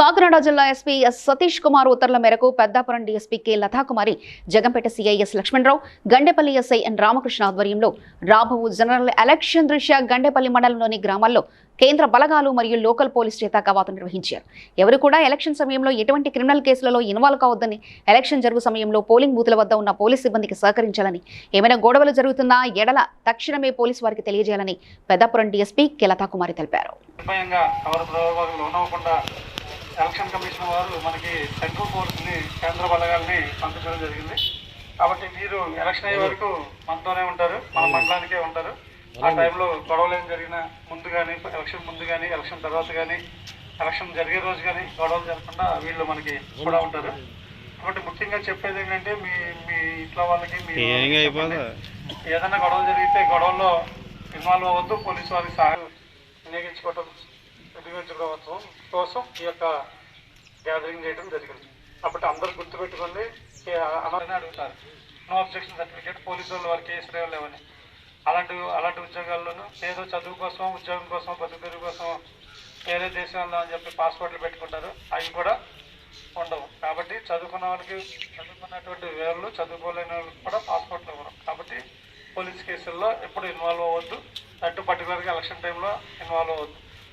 కాకినాడ జిల్లా SP yes Satish Kumar ఉత్తర్వుల మేరకు Peddapuram DSP K Lathakumari Jaggampeta CIS Lakshmanarao Gandepalli SI N Ramakrishna ఆధ్వర్యంలో రాబో జనరల్ ఎలక్షన్ దృష్ట్యా గండేపల్లి మండలంలోని గ్రామాల్లో కేంద్ర బలగాలు మరియు లోకల్ పోలీస్ చేత కవాతు నిర్వహించారు ఎవరు కూడా ఎలక్షన్ సమయంలో ఎటువంటి క్రిమినల్ కేసులలో ఇన్వాల్వ్ కావద్దని ఎలక్షన్ జరుగు సమయంలో పోలింగ్ బూతుల వద్ద ఉన్న పోలీస్ సిబ్బందికి సహకరించాలని ఏమైనా గొడవలు జరుగుతున్నా ఎడల తక్షణమే పోలీసు వారికి తెలియజేయాలని పెద్దాపురం కె లతాకుమారి తెలిపారు ఎలక్షన్ కమిషన్ వారు మనకి సెంట్రల్ ఫోర్స్ని కేంద్ర బలగాల్ని పంపించడం జరిగింది కాబట్టి మీరు ఎలక్షన్ అయ్యే వరకు మనతోనే ఉంటారు మన మండలానికే ఉంటారు ఆ టైంలో గొడవలు ఏం జరిగినా ముందు కానీ ఎలక్షన్ ముందు కానీ ఎలక్షన్ తర్వాత కానీ ఎలక్షన్ జరిగే రోజు కానీ గొడవలు జరగకుండా వీళ్ళు మనకి కూడా ఉంటారు కాబట్టి ముఖ్యంగా చెప్పేది ఏంటంటే మీ మీ ఇంట్లో వాళ్ళకి మీ ఏదైనా గొడవలు జరిగితే గొడవల్లో ఇన్వాల్వ్ అవ్వద్దు పోలీసు వారికి సహాయం వినియోగించుకోవటం దివ్యాంగుల కోసం ఈ యొక్క గ్యాదరింగ్ చేయడం జరిగింది అప్పటి అందరూ గుర్తుపెట్టుకుని అమరని అడుగుతారు నో అబ్జెక్షన్ సర్టిఫికేట్ పోలీసు వాళ్ళు వారికి కేసు లేవని అలాంటి అలాంటి ఉద్యోగాల్లోనూ ఏదో చదువు కోసం ఉద్యోగం కోసం బతుకుదెరు కోసం ఏదో దేశంలో అని చెప్పి పాస్పోర్ట్లు పెట్టుకుంటారు అవి కూడా ఉండవు కాబట్టి చదువుకున్న వాళ్ళకి చదువుకున్నటువంటి వేళ్ళు చదువుకోలేని వాళ్ళకి కూడా పాస్పోర్ట్లు ఇవ్వరు కాబట్టి పోలీస్ కేసుల్లో ఎప్పుడు ఇన్వాల్వ్ అవ్వద్దు అటు పర్టికులర్గా ఎలక్షన్ టైంలో ఇన్వాల్వ్ అవ్వద్దు